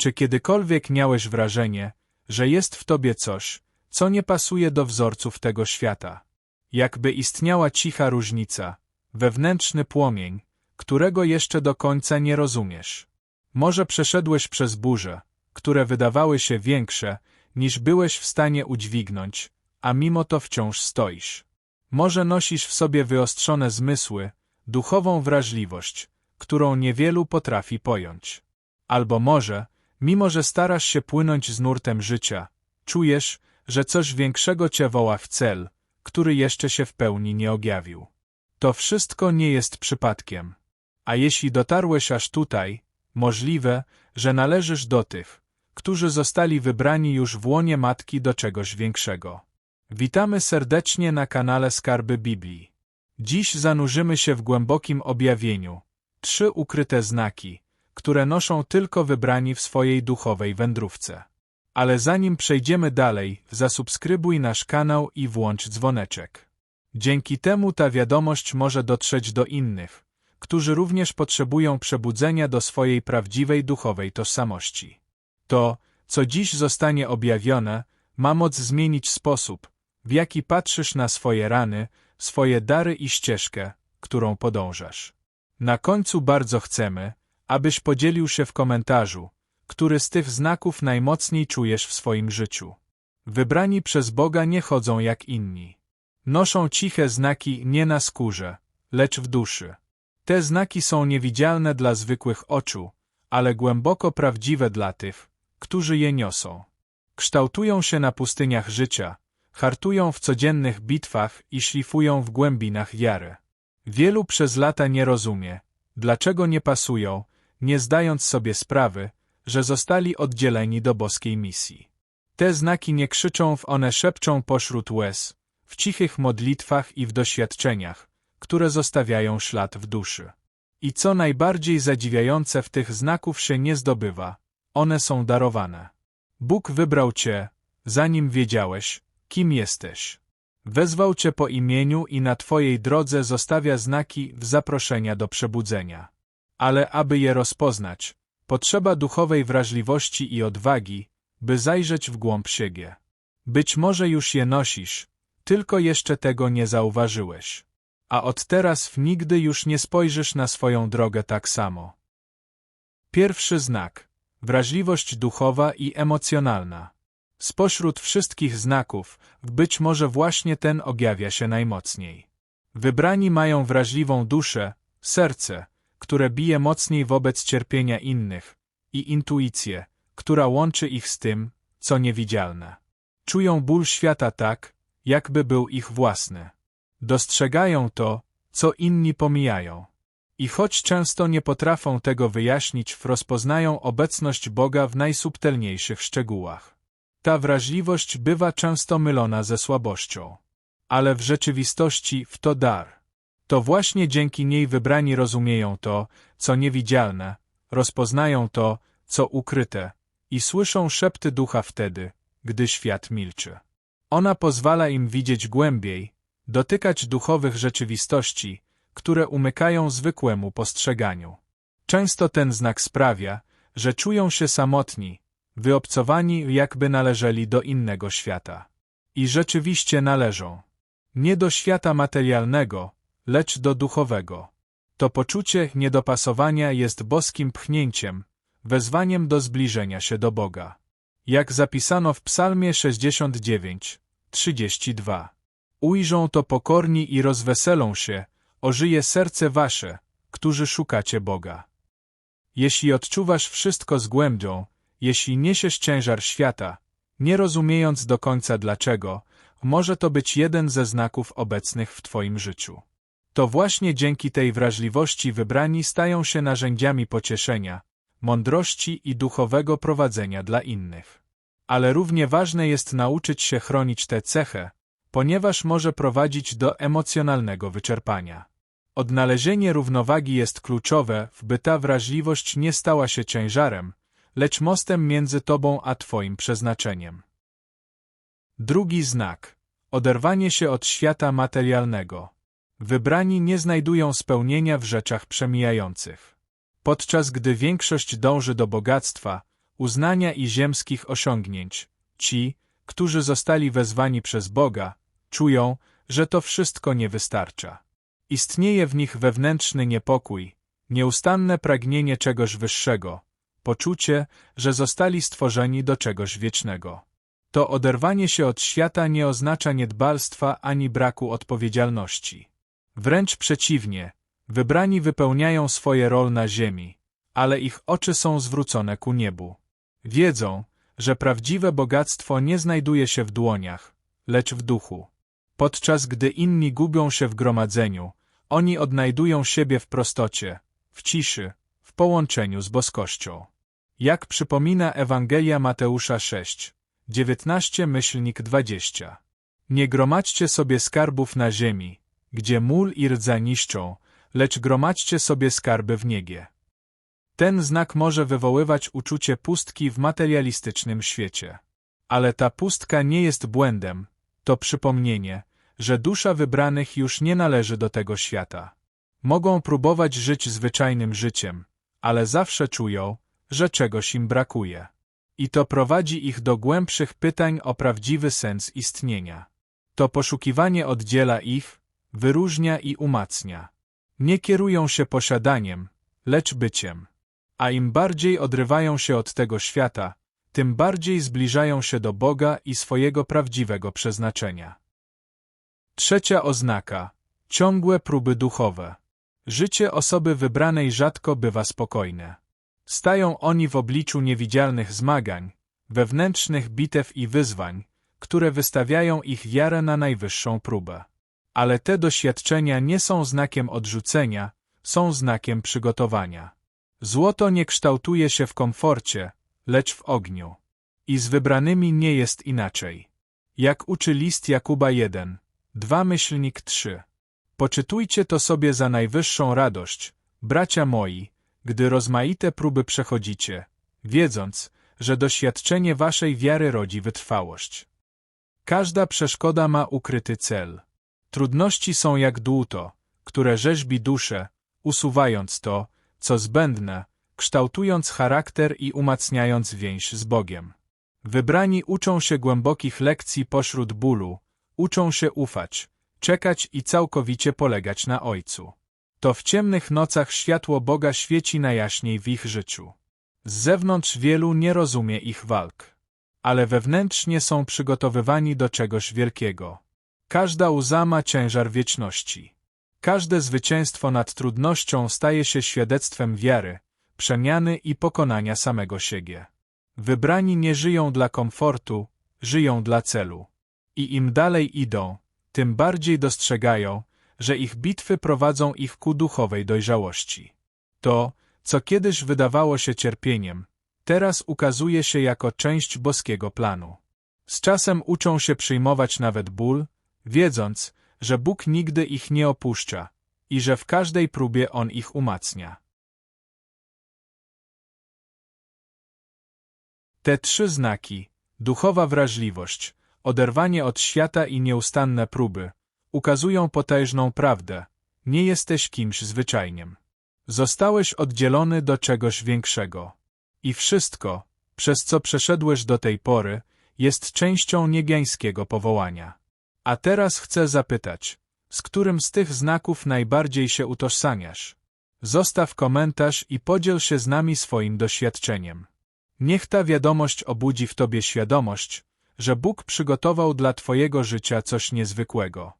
Czy kiedykolwiek miałeś wrażenie, że jest w tobie coś, co nie pasuje do wzorców tego świata? Jakby istniała cicha różnica, wewnętrzny płomień, którego jeszcze do końca nie rozumiesz. Może przeszedłeś przez burze, które wydawały się większe, niż byłeś w stanie udźwignąć, a mimo to wciąż stoisz. Może nosisz w sobie wyostrzone zmysły, duchową wrażliwość, którą niewielu potrafi pojąć. Albo może, mimo że starasz się płynąć z nurtem życia, czujesz, że coś większego cię woła w cel, który jeszcze się w pełni nie objawił. To wszystko nie jest przypadkiem. A jeśli dotarłeś aż tutaj, możliwe, że należysz do tych, którzy zostali wybrani już w łonie Matki do czegoś większego. Witamy serdecznie na kanale Skarby Biblii. Dziś zanurzymy się w głębokim objawieniu. Trzy ukryte znaki, które noszą tylko wybrani w swojej duchowej wędrówce. Ale zanim przejdziemy dalej, zasubskrybuj nasz kanał i włącz dzwoneczek. Dzięki temu ta wiadomość może dotrzeć do innych, którzy również potrzebują przebudzenia do swojej prawdziwej duchowej tożsamości. To, co dziś zostanie objawione, ma moc zmienić sposób, w jaki patrzysz na swoje rany, swoje dary i ścieżkę, którą podążasz. Na końcu bardzo chcemy, abyś podzielił się w komentarzu, który z tych znaków najmocniej czujesz w swoim życiu. Wybrani przez Boga nie chodzą jak inni. Noszą ciche znaki nie na skórze, lecz w duszy. Te znaki są niewidzialne dla zwykłych oczu, ale głęboko prawdziwe dla tych, którzy je niosą. Kształtują się na pustyniach życia, hartują w codziennych bitwach i szlifują w głębinach wiary. Wielu przez lata nie rozumie, dlaczego nie pasują, nie zdając sobie sprawy, że zostali oddzieleni do boskiej misji. Te znaki nie krzyczą w one szepczą pośród łez, w cichych modlitwach i w doświadczeniach, które zostawiają ślad w duszy. I co najbardziej zadziwiające w tych znaków się nie zdobywa, one są darowane. Bóg wybrał Cię, zanim wiedziałeś, kim jesteś. Wezwał Cię po imieniu i na Twojej drodze zostawia znaki w zaproszenia do przebudzenia. Ale aby je rozpoznać, potrzeba duchowej wrażliwości i odwagi, by zajrzeć w głąb siebie. Być może już je nosisz, tylko jeszcze tego nie zauważyłeś. A od teraz w nigdy już nie spojrzysz na swoją drogę tak samo. Pierwszy znak. Wrażliwość duchowa i emocjonalna. Spośród wszystkich znaków, być może właśnie ten objawia się najmocniej. Wybrani mają wrażliwą duszę, serce, które bije mocniej wobec cierpienia innych, i intuicję, która łączy ich z tym, co niewidzialne. Czują ból świata tak, jakby był ich własny. Dostrzegają to, co inni pomijają. I choć często nie potrafią tego wyjaśnić, rozpoznają obecność Boga w najsubtelniejszych szczegółach. Ta wrażliwość bywa często mylona ze słabością. Ale w rzeczywistości w to dar. To właśnie dzięki niej wybrani rozumieją to, co niewidzialne, rozpoznają to, co ukryte i słyszą szepty ducha wtedy, gdy świat milczy. Ona pozwala im widzieć głębiej, dotykać duchowych rzeczywistości, które umykają zwykłemu postrzeganiu. Często ten znak sprawia, że czują się samotni, wyobcowani jakby należeli do innego świata. I rzeczywiście należą. Nie do świata materialnego, lecz do duchowego. To poczucie niedopasowania jest boskim pchnięciem, wezwaniem do zbliżenia się do Boga. Jak zapisano w Psalmie 69, 32. Ujrzą to pokorni i rozweselą się, ożyje serce wasze, którzy szukacie Boga. Jeśli odczuwasz wszystko z głębią, jeśli niesiesz ciężar świata, nie rozumiejąc do końca dlaczego, może to być jeden ze znaków obecnych w Twoim życiu. To właśnie dzięki tej wrażliwości wybrani stają się narzędziami pocieszenia, mądrości i duchowego prowadzenia dla innych. Ale równie ważne jest nauczyć się chronić tę cechę, ponieważ może prowadzić do emocjonalnego wyczerpania. Odnalezienie równowagi jest kluczowe, by ta wrażliwość nie stała się ciężarem, lecz mostem między tobą a twoim przeznaczeniem. Drugi znak. Oderwanie się od świata materialnego. Wybrani nie znajdują spełnienia w rzeczach przemijających. Podczas gdy większość dąży do bogactwa, uznania i ziemskich osiągnięć. Ci, którzy zostali wezwani przez Boga, czują, że to wszystko nie wystarcza. Istnieje w nich wewnętrzny niepokój, nieustanne pragnienie czegoś wyższego, poczucie, że zostali stworzeni do czegoś wiecznego. To oderwanie się od świata nie oznacza niedbalstwa ani braku odpowiedzialności. Wręcz przeciwnie, wybrani wypełniają swoje rol na ziemi, ale ich oczy są zwrócone ku niebu. Wiedzą, że prawdziwe bogactwo nie znajduje się w dłoniach, lecz w duchu. Podczas gdy inni gubią się w gromadzeniu, oni odnajdują siebie w prostocie, w ciszy, w połączeniu z boskością. Jak przypomina Ewangelia Mateusza 6, 19 myślnik 20. Nie gromadźcie sobie skarbów na ziemi, gdzie mól i rdza niszczą, lecz gromadźcie sobie skarby w niebie. Ten znak może wywoływać uczucie pustki w materialistycznym świecie. Ale ta pustka nie jest błędem, to przypomnienie, że dusza wybranych już nie należy do tego świata. Mogą próbować żyć zwyczajnym życiem, ale zawsze czują, że czegoś im brakuje. I to prowadzi ich do głębszych pytań o prawdziwy sens istnienia. To poszukiwanie oddziela ich, wyróżnia i umacnia. Nie kierują się posiadaniem, lecz byciem. A im bardziej odrywają się od tego świata, tym bardziej zbliżają się do Boga i swojego prawdziwego przeznaczenia. Trzecia oznaka. Ciągłe próby duchowe. Życie osoby wybranej rzadko bywa spokojne. Stają oni w obliczu niewidzialnych zmagań, wewnętrznych bitew i wyzwań, które wystawiają ich wiarę na najwyższą próbę. Ale te doświadczenia nie są znakiem odrzucenia, są znakiem przygotowania. Złoto nie kształtuje się w komforcie, lecz w ogniu. I z wybranymi nie jest inaczej. Jak uczy list Jakuba 1, 2 myślnik 3. Poczytujcie to sobie za najwyższą radość, bracia moi, gdy rozmaite próby przechodzicie, wiedząc, że doświadczenie waszej wiary rodzi wytrwałość. Każda przeszkoda ma ukryty cel. Trudności są jak dłuto, które rzeźbi duszę, usuwając to, co zbędne, kształtując charakter i umacniając więź z Bogiem. Wybrani uczą się głębokich lekcji pośród bólu, uczą się ufać, czekać i całkowicie polegać na Ojcu. To w ciemnych nocach światło Boga świeci najjaśniej w ich życiu. Z zewnątrz wielu nie rozumie ich walk, ale wewnętrznie są przygotowywani do czegoś wielkiego. Każda łza ma ciężar wieczności. Każde zwycięstwo nad trudnością staje się świadectwem wiary, przemiany i pokonania samego siebie. Wybrani nie żyją dla komfortu, żyją dla celu. I im dalej idą, tym bardziej dostrzegają, że ich bitwy prowadzą ich ku duchowej dojrzałości. To, co kiedyś wydawało się cierpieniem, teraz ukazuje się jako część boskiego planu. Z czasem uczą się przyjmować nawet ból, wiedząc, że Bóg nigdy ich nie opuszcza i że w każdej próbie On ich umacnia. Te trzy znaki duchowa wrażliwość, oderwanie od świata i nieustanne próby ukazują potężną prawdę. Nie jesteś kimś zwyczajnym. Zostałeś oddzielony do czegoś większego. I wszystko, przez co przeszedłeś do tej pory, jest częścią niebiańskiego powołania. A teraz chcę zapytać, z którym z tych znaków najbardziej się utożsamiasz? Zostaw komentarz i podziel się z nami swoim doświadczeniem. Niech ta wiadomość obudzi w Tobie świadomość, że Bóg przygotował dla Twojego życia coś niezwykłego.